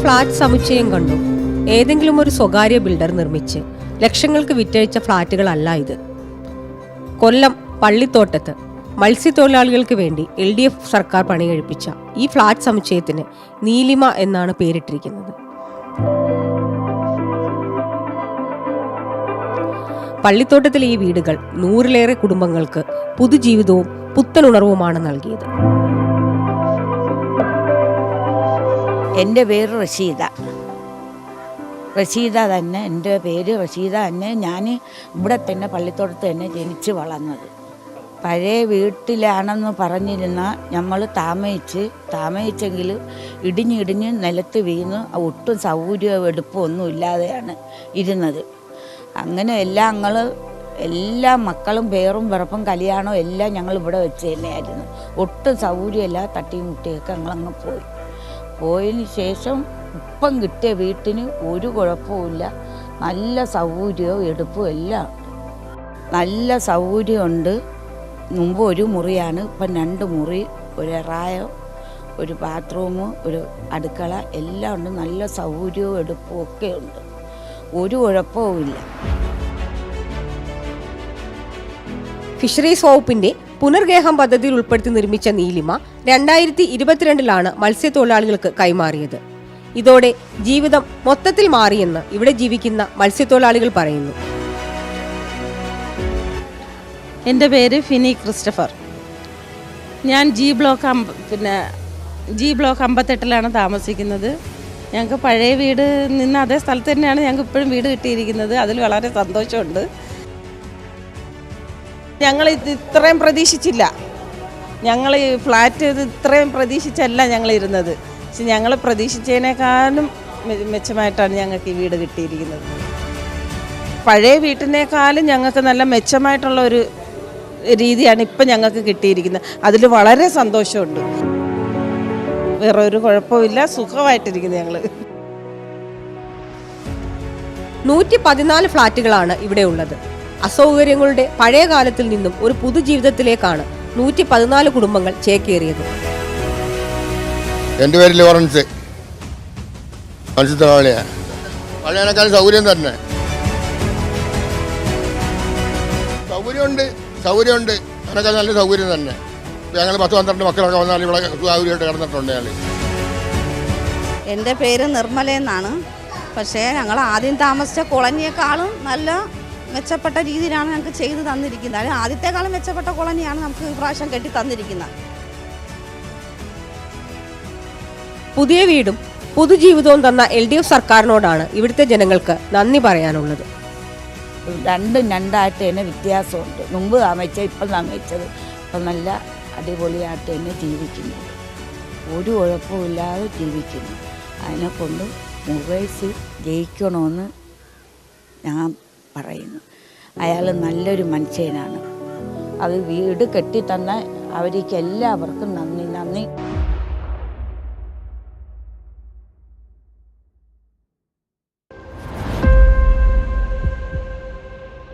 Flat സമുച്ചയം കണ്ടു. ഏതെങ്കിലും ഒരു സ്വകാര്യ ബിൽഡർ നിർമ്മിച്ച് ലക്ഷങ്ങൾക്ക് വിറ്റഴിച്ച ഫ്ളാറ്റുകളല്ല ഇത്. കൊല്ലം പള്ളിത്തോട്ടത്ത് മത്സ്യത്തൊഴിലാളികൾക്ക് വേണ്ടി എൽ ഡി എഫ് സർക്കാർ പണികഴിപ്പിച്ച ഈ ഫ്ളാറ്റ് സമുച്ചയത്തിന് നീലിമ എന്നാണ് പേരിട്ടിരിക്കുന്നത്. പള്ളിത്തോട്ടത്തിലെ ഈ വീടുകൾ നൂറിലേറെ കുടുംബങ്ങൾക്ക് പുതുജീവിതവും പുത്തനുണർവുമാണ് നൽകിയത്. എന്റെ പേര് റഷീദ. റഷീദ തന്നെ എന്റെ പേര് റഷീദ തന്നെ. ഞാൻ ഇവിടെ തന്നെ പള്ളിത്തോട്ടത്ത് തന്നെ ജനിച്ച് വളർന്നത്. പഴയ വീട്ടിലാണെന്ന് പറഞ്ഞിരുന്ന നമ്മൾ താമയിച്ച് താമയിച്ചെങ്കിൽ ഇടിഞ്ഞിടിഞ്ഞ് നിലത്ത് വീണ് ഒട്ടും സൗകര്യവും എടുപ്പും ഒന്നും ഇല്ലാതെയാണ് ഇരുന്നത്. അങ്ങനെ എല്ലാം ഞങ്ങൾ എല്ലാ മക്കളും പേറും പിറപ്പും കല്യാണവും എല്ലാം ഞങ്ങൾ ഇവിടെ വെച്ച് തന്നെയായിരുന്നു. ഒട്ടും സൗകര്യമില്ല തട്ടിയും മുട്ടിയൊക്കെ ഞങ്ങളങ്ങ് പോയി. പോയതിന് ശേഷം ഇപ്പം കിട്ടിയ വീട്ടിന് ഒരു കുഴപ്പവുമില്ല നല്ല സൗകര്യവും എടുപ്പും എല്ലാം. നല്ല സൗകര്യമുണ്ട്. മുമ്പ് ഒരു മുറിയാണ് ഇപ്പം രണ്ട് മുറി ഒരു എറായം ഒരു ബാത്റൂം ഒരു അടുക്കള എല്ലാം ഉണ്ട്. നല്ല സൗകര്യവും എടുപ്പും ഒക്കെ ഉണ്ട്. ഒരു കുഴപ്പവുമില്ല ഫിഷറീസ് വകുപ്പിന്റെ പുനർഗേഹം പദ്ധതിയിൽ ഉൾപ്പെടുത്തി നിർമ്മിച്ച നീലിമ രണ്ടായിരത്തി ഇരുപത്തിരണ്ടിലാണ് മത്സ്യത്തൊഴിലാളികൾക്ക് കൈമാറിയത്. ഇതോടെ ജീവിതം മൊത്തത്തിൽ മാറിയെന്ന് ഇവിടെ ജീവിക്കുന്ന മത്സ്യത്തൊഴിലാളികൾ പറയുന്നു. എന്റെ പേര് ഫിനി ക്രിസ്റ്റഫർ. ഞാൻ ജി ബ്ലോക്ക് പിന്നെ ജി ബ്ലോക്ക് അമ്പത്തെട്ടിലാണ് താമസിക്കുന്നത്. ഞങ്ങൾക്ക് പഴയ വീട് നിന്ന് അതേ സ്ഥലത്ത് തന്നെയാണ് ഞങ്ങൾക്ക് ഇപ്പോഴും വീട് കിട്ടിയിരിക്കുന്നത്. അതിൽ വളരെ സന്തോഷമുണ്ട്. ഞങ്ങൾ ഇത് ഇത്രയും പ്രതീക്ഷിച്ചില്ല. ഞങ്ങൾ ഈ ഫ്ലാറ്റ് ഇത് ഇത്രയും പ്രതീക്ഷിച്ചല്ല ഞങ്ങൾ ഇരുന്നത്. പക്ഷെ ഞങ്ങൾ പ്രതീക്ഷിച്ചതിനേക്കാളും മെച്ചമായിട്ടാണ് ഞങ്ങൾക്ക് ഈ വീട് കിട്ടിയിരിക്കുന്നത്. പഴയ വീട്ടിനേക്കാളും ഞങ്ങൾക്ക് നല്ല മെച്ചമായിട്ടുള്ള ഒരു രീതിയാണ് ഇപ്പം ഞങ്ങൾക്ക് കിട്ടിയിരിക്കുന്നത്. അതിൽ വളരെ സന്തോഷമുണ്ട്. വേറെ ഒരു കുഴപ്പമില്ല സുഖമായിട്ടിരിക്കുന്നു ഞങ്ങൾ നൂറ്റി പതിനാല് ഫ്ളാറ്റുകളാണ് ഇവിടെ ഉള്ളത്. അസൗകര്യങ്ങളുടെ പഴയ കാലത്തിൽ നിന്നും ഒരു പുതുജീവിതത്തിലേക്കാണ് നൂറ്റി പതിനാല് കുടുംബങ്ങൾ ചേക്കേറിയത്. എന്റെ പേര് ലോറൻസ്. മത്സ്യത്തൊഴിലാളിയാണ് പഴയനേക്കാൾ സൗകര്യം തന്നെ. സൗകര്യമുണ്ട് സൗകര്യമുണ്ട്. അതിനേക്കാൾ നല്ല സൗകര്യം തന്നെ. ഞങ്ങൾ പത്ത് പന്ത്രണ്ട് മക്കളൊക്കെ വന്നാൽ ഇവിടെ സൗകര്യമായിട്ട് കിടന്നിട്ടുണ്ട് ഞങ്ങൾ എന്റെ പേര് നിർമ്മല എന്നാണ് പക്ഷേ ഞങ്ങൾ ആദ്യം താമസിച്ച കോളനിയേക്കാളും നല്ല മെച്ചപ്പെട്ട രീതിയിലാണ് ഞങ്ങൾക്ക് ചെയ്തു തന്നിരിക്കുന്നത്. അല്ലെങ്കിൽ ആദ്യത്തെക്കാളും മെച്ചപ്പെട്ട കോളനിയാണ് നമുക്ക് ഈ പ്രാവശ്യം കെട്ടി തന്നിരിക്കുന്നത്. പുതിയ വീടും പൊതുജീവിതവും തന്ന എൽ ഡി എഫ് സർക്കാരിനോടാണ് ഇവിടുത്തെ ജനങ്ങൾക്ക് നന്ദി പറയാനുള്ളത്. രണ്ടും രണ്ടായിട്ട് തന്നെ വ്യത്യാസമുണ്ട്. മുമ്പ് താമസിച്ച ഇപ്പം താമസിച്ചത് ഇപ്പം നല്ല അടിപൊളിയായിട്ട് തന്നെ ജീവിക്കുന്നു. ഒരു കുഴപ്പമില്ലാതെ ജീവിക്കുന്നു. അതിനെക്കൊണ്ട് മൊബൈൽസ് ജയിക്കണമെന്ന് ഞാൻ പറയുന്നു. അയാൾ നല്ലൊരു മനുഷ്യനാണ്. അത് വീട് കെട്ടിത്തന്ന അവർക്ക് എല്ലാവർക്കും നന്ദി. നന്ദി.